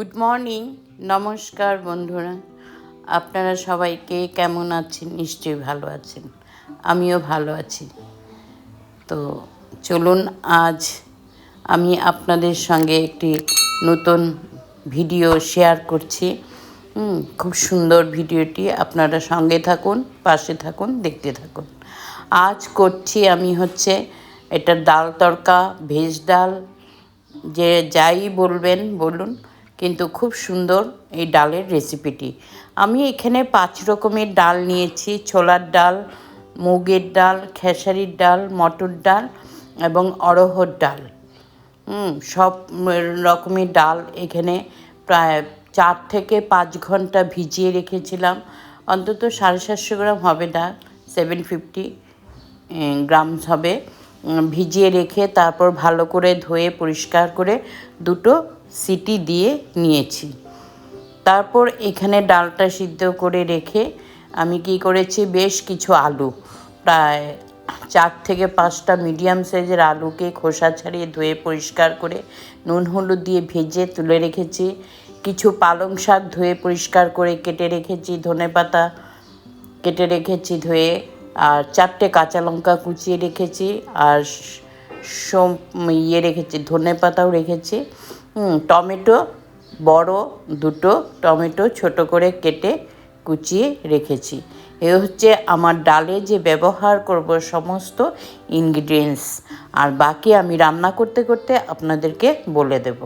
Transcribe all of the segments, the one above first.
Good morning নমস্কার বন্ধুরা। আপনারা সবাইকে কেমন আছেন? নিশ্চয়ই ভালো আছেন। আমিও ভালো আছি। তো চলুন, আজ আমি আপনাদের সঙ্গে একটি নতুন ভিডিও শেয়ার করছি। খুব সুন্দর ভিডিওটি। আপনারা সঙ্গে থাকুন, পাশে থাকুন, দেখতে থাকুন। আজ করছি আমি হচ্ছে এটা ডাল তড়কা, ভেজ ডাল, যে যাই বলবেন, বলুন। কিন্তু খুব সুন্দর এই ডালের রেসিপিটি আমি এখানে পাঁচ রকমের ডাল নিয়েছি, ছোলার ডাল, মুগের ডাল, খেসারির ডাল, মটর ডাল এবং অড়হর ডাল। সব রকমের ডাল এখানে প্রায় চার থেকে পাঁচ ঘণ্টা ভিজিয়ে রেখেছিলাম। অন্তত সাড়ে সাতশো গ্রাম হবে ডাল সেভেন ফিফটি গ্রামস হবে। ভিজিয়ে রেখে তারপর ভালো করে ধুয়ে পরিষ্কার করে দুটো সিটি দিয়ে নিয়েছি। তারপর এখানে ডালটা সিদ্ধ করে রেখে আমি কি করেছি, বেশ কিছু আলু, প্রায় চার থেকে পাঁচটা মিডিয়াম সাইজের আলুকে খোসা ছাড়িয়ে ধুয়ে পরিষ্কার করে নুন হলুদ দিয়ে ভেজে তুলে রেখেছি। কিছু পালং শাক ধুয়ে পরিষ্কার করে কেটে রেখেছি, ধনে পাতা কেটে রেখেছি ধুয়ে, আর চারটে কাঁচা লঙ্কা কুচিয়ে রেখেছি, আর ইয়ে রেখেছি, ধনে পাতাও রেখেছি। টমেটো বড়, দুটো টমেটো ছোট করে কেটে কুচিয়ে রেখেছি। এ হচ্ছে আমার ডালে যে ব্যবহার করব সমস্ত ইনগ্রিডিয়েন্টস আর বাকি আমি রান্না করতে করতে আপনাদেরকে বলে দেব।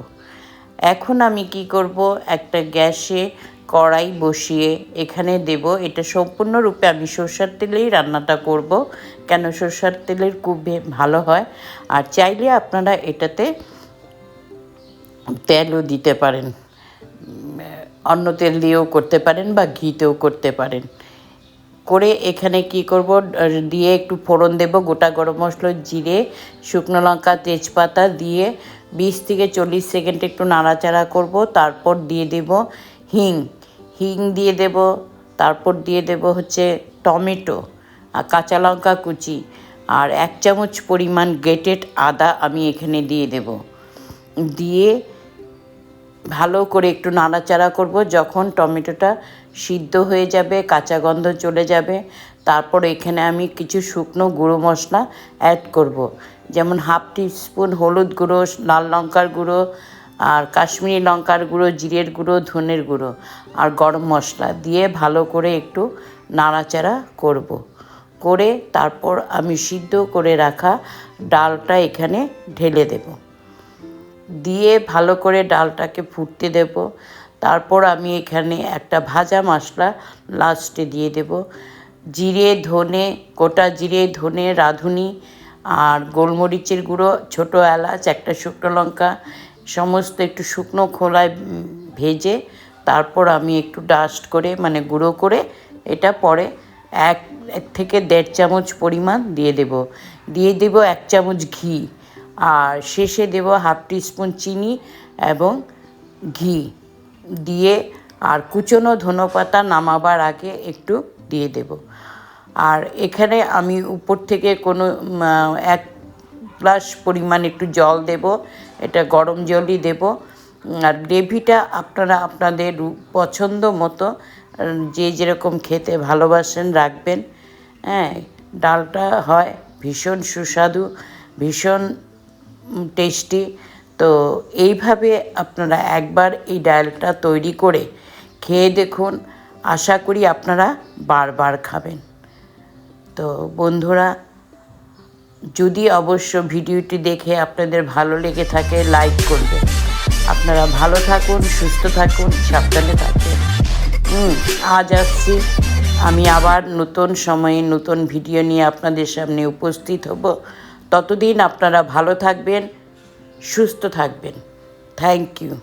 এখন আমি কি করব? একটা গ্যাসে কড়াই বসিয়ে এখানে দেব। এটা সম্পূর্ণরূপে আমি সর্ষার তেলেই রান্নাটা করব। কেন সর্ষার তেলের খুব ভালো হয়। আর চাইলে আপনারা এটাতে তেলও দিতে পারেন অন্য তেল দিয়েও করতে পারেন বা ঘিতেও করতে পারেন। করে এখানে কি করব, দিয়ে একটু ফোড়ন দেব, গোটা গরম মশলা, জিরে, শুকনো লঙ্কা, তেজপাতা দিয়ে বিশ থেকে চল্লিশ সেকেন্ড একটু নাড়াচাড়া করব, তারপর দিয়ে দেব হিং। হিং দিয়ে দেব, তারপর দিয়ে দেব হচ্ছে টমেটো আর কাঁচা লঙ্কা কুচি আর এক চামচ পরিমাণ গ্রেটেড আদা আমি এখানে দিয়ে দেব। দিয়ে ভালো করে একটু নাড়াচাড়া করব যখন টমেটোটা সিদ্ধ হয়ে যাবে, কাঁচা গন্ধ চলে যাবে, তারপর এখানে আমি কিছু শুকনো গুঁড়ো মশলা অ্যাড করব। যেমন হাফ স্পুন হলুদ গুঁড়ো, লাল লঙ্কার গুঁড়ো, আর কাশ্মীরি লঙ্কার গুঁড়ো, জিরের গুঁড়ো, ধনের গুঁড়ো আর গরম মশলা দিয়ে ভালো করে একটু নাড়াচাড়া করব। করে তারপর আমি সিদ্ধ করে রাখা ডালটা এখানে ঢেলে দেবো দিয়ে ভালো করে ডালটাকে ফুটতে দেব। তারপর আমি এখানে একটা ভাজা মশলা লাস্টে দিয়ে দেব। জিরে, ধনে, গোটা জিরে, ধনে, রাঁধুনি আর গোলমরিচের গুঁড়ো, ছোটো এলাচ, একটা শুকনো লঙ্কা, সমস্ত একটু শুকনো খোলায় ভেজে তারপর আমি একটু ডাস্ট করে মানে গুঁড়ো করে এটা পরে এক থেকে দেড় চামচ পরিমাণ দিয়ে দেব। দিয়ে দেব এক চামচ ঘি। আর শেষে দেব হাফ টিস্পুন চিনি এবং ঘি দিয়ে আর কুচনো ধনেপাতা নামাবার আগে একটু দিয়ে দেব। আর এখানে আমি উপর থেকে কোনো এক গ্লাস পরিমাণ একটু জল দেব, এটা গরম জলই দেব। আর গ্রেভিটা আপনারা আপনাদের পছন্দ মতো, যে যেরকম খেতে ভালোবাসেন রাখবেন। হ্যাঁ ডালটা হয় ভীষণ সুস্বাদু, ভীষণ টেস্টি তো এইভাবে আপনারা একবার এই ডালটা তৈরি করে খেয়ে দেখুন। আশা করি আপনারা বারবার খাবেন। তো বন্ধুরা, যদি অবশ্য ভিডিওটি দেখে আপনাদের ভালো লেগে থাকে লাইক করবে আপনারা ভালো থাকুন, সুস্থ থাকুন, সাবধানে থাকুন। আজ আসছি। আমি আবার নতুন সময়ে নতুন ভিডিও নিয়ে আপনাদের সামনে উপস্থিত হব। ততদিন আপনারা ভালো থাকবেন সুস্থ থাকবেন। Thank you